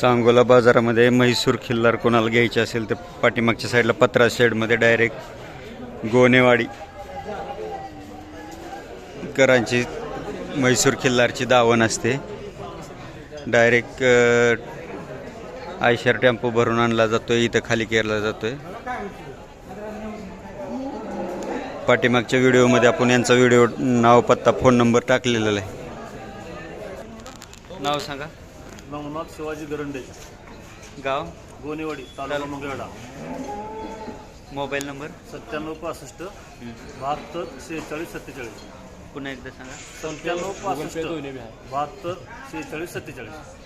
सांगोला बाजारामध्ये म्हैसूर खिल्लार कोणाला घ्यायचे असेल तर पाठीमागच्या साईडला पत्रा शेडमध्ये डायरेक्ट गोनेवाडी. करांची म्हैसूर खिल्लारची दावण असते. डायरेक्ट आयशर टेम्पो भरून आणला जातोय इथं खाली केला जातोय. पाठीमागच्या व्हिडिओमध्ये आपण यांचा व्हिडिओ नाव पत्ता फोन नंबर टाकलेला आहे. नाव सांगा. नवनाथ शिवाजी गरंडे गाव? गोनेवाडी तालुका मंगळवेढा मोबाईल नंबर? सत्त्याण्णव पासष्ट बहात्तर शेहेचाळीस सत्तेचाळीस. पुन्हा एकदा सांगा. सत्त्याण्णव पासष्ट बहात्तर शेहेचाळीस सत्तेचाळीस.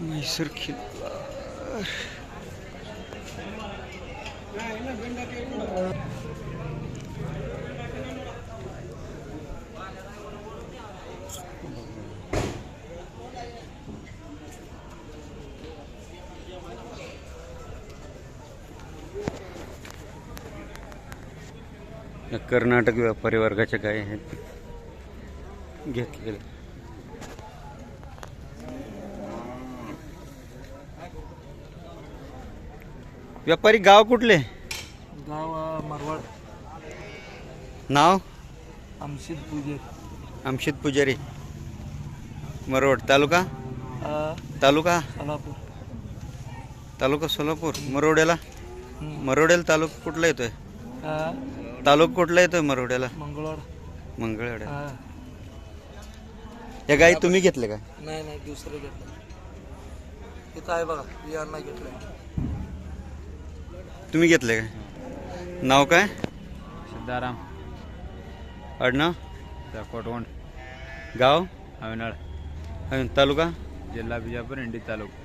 म्हैसूर किल्ला कर्नाटक व्यापारी वर्गाच्या गाय आहेत. घेतलेल्या. व्यापारी गाव कुठले? गाव मारवाड. नाव? आमशीद पूजे. आमशित पुजारी. मरोड तालुका? तालुका? सोलापूर. तालुका सोलापूर. मरोड्याला मरोड्याला तालुका कुठला येतोय? तालुका कुठला येतोय मरोड्याला मंगळवाड मंगळवाड्या या गाई तुम्ही घेतले का? नाही नाही दुसरं घेतलं. इथं आहे बघा घेतलं. तुम्ही घेतले का नाव काय? सिद्धाराम. आडनाव? कोटवंड गाव? अविनाळ. आणि तालुका? जिल्हा बिजापूर इंडी तालुका.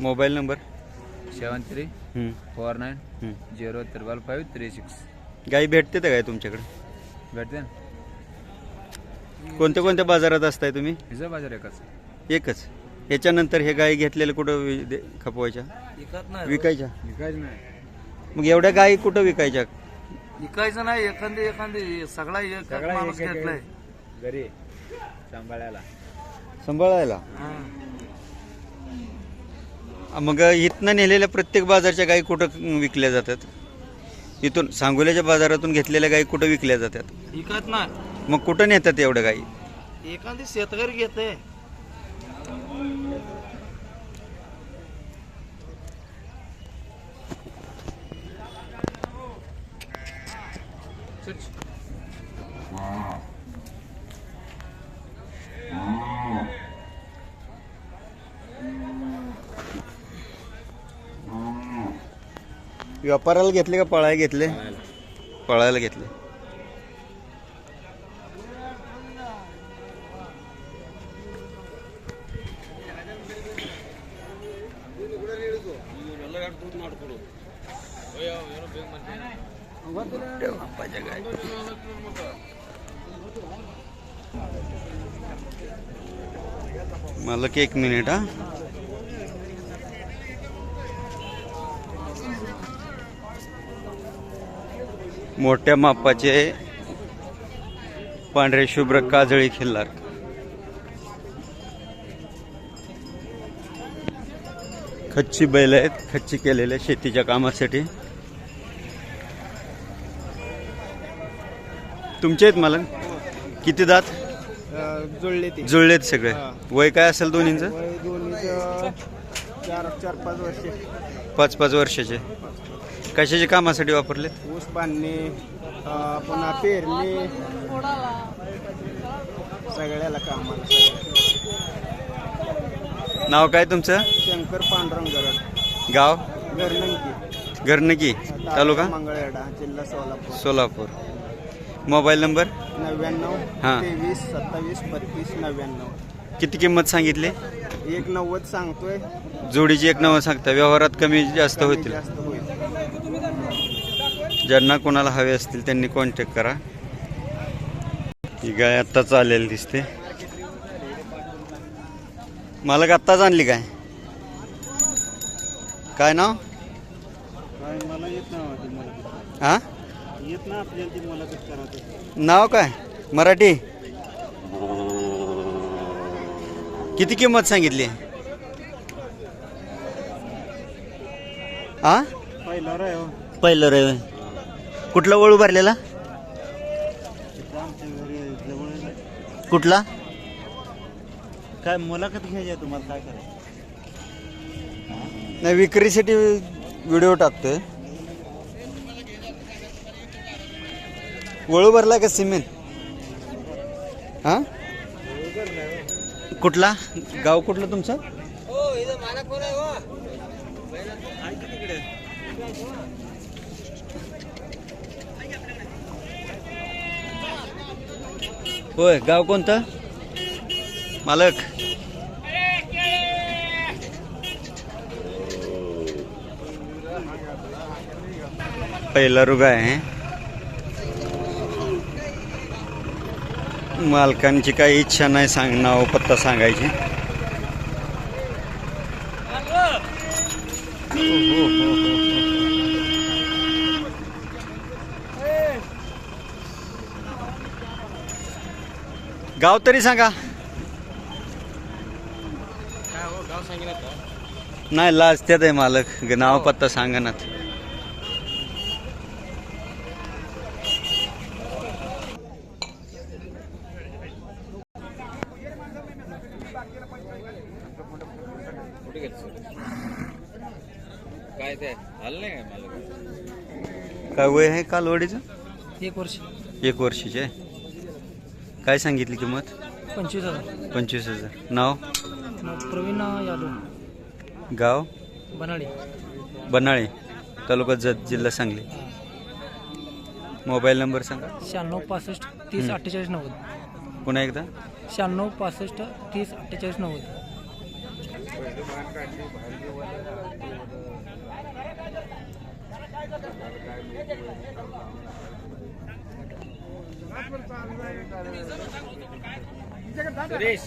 Mobile number? Seven three four nine. Zero triple five three six. गाई भेटते का काय तुमच्याकडे? भेटते ना. कोणत्या कोणत्या बाजारात असताय तुम्ही? हिचं बाजार एकच. एकच. याच्यानंतर हे गाई घेतलेले कुठं वि- दे- खपवायच्या? विकत नाही विकायच्या? विकायचं नाही. मग एवढ्या गाई कुठं विकायच्या? विकायचं नाही एखादी एखादी सगळा एक सगळा माणूस एक- एक- घेतलाय. घरी सांभाळायला. सांभाळायला? हा. मग इथनं नेलेल्या प्रत्येक बाजारच्या गाई कुठं विकल्या जातात? इथून सांगोल्याच्या बाजारातून घेतलेल्या गाई कुठं विकल्या जातात? विकत नाही. मग कुठं नेतात एवढ्या गाई? एखादी शेतकरी घेते. व्यापाराला घेतले का पळायला घेतले? पळायला घेतले. मला मालक एक मिनिट हा. मोठ्या मापाचे पांढरे शुभ्र काजळी खिल्लार. खच्ची बैल आहेत खच्ची केलेल्या शेतीच्या कामासाठी. तुमचे आहेत मला किती दात? जुळले जुळलेत सगळे. वय काय असेल दोन्हींचं? चार पाच वर्षे. पाच पाच वर्षाचे. कशाच्या कामासाठी वापरलेत? ऊस बांधणे अं, पुन्हा पेरणे. सगळ्याला कामाला नाव काय तुमचं? शंकर पांडुरंग गरड. गाव? गरणंकी घरनकी तालुका मंगळवेढा जिल्हा सोलापूर. सोलापूर. Mobile number? नव्याण्णव हां. तेवीस सत्तावीस बत्तीस नव्याण्णव. किती किंमत सांगितली? एक नव्वद सांगतोय. जोडीची एक नवं सांगता. व्यवहारात कमी जास्त कमी होतील. जास्त होईल ज्यांना कोणाला हवे असतील त्यांनी कॉन्टॅक्ट करा. ही गाय आत्ताच आलेली दिसते. मालक आत्ताच आणली काय? काय नाव? हा? नाव काय? मराठी? किती किंमत सांगितली? हा? पहिला रे हो. पहिलं रे कुठला वळू भरलेला. कुठला? काय मुलाखत घ्यायची आहे तुम्हाला काय करायचं? नाही विक्रीसाठी व्हिडिओ टाकतोय. वळू भरला का सिमेंट? हा? कुठला? गाव कुठलं तुमचं? होय गाव कोणतं? मालक. पहिला रुग आहे. मालकांची काही इच्छा नाही सांग नाव पत्ता सांगायची. हो, हो, हो, हो हो, हो. गाव तरी सांगा. नाही लाजत्यात आहे मालक. नाव पत्ता सांगा ना. काय ते आलं नाही काय वय आहे कालवडीचं एक वर्ष. एक वर्षाचे. काय सांगितली किंमत? पंचवीस हजार. पंचवीस हजार. नाव? प्रवीण यादव. गाव? बनाडे बनाळे. तालुका जत जिल्हा सांगली. मोबाईल नंबर सांगा. शहाण्णव पासष्ट तीस हम्म. अठ्ठेचाळीस नव्वद. पुन्हा एकदा. शहाण्णव पासष्ट तीस अठ्ठेचाळीस नव्वद. सुरेश.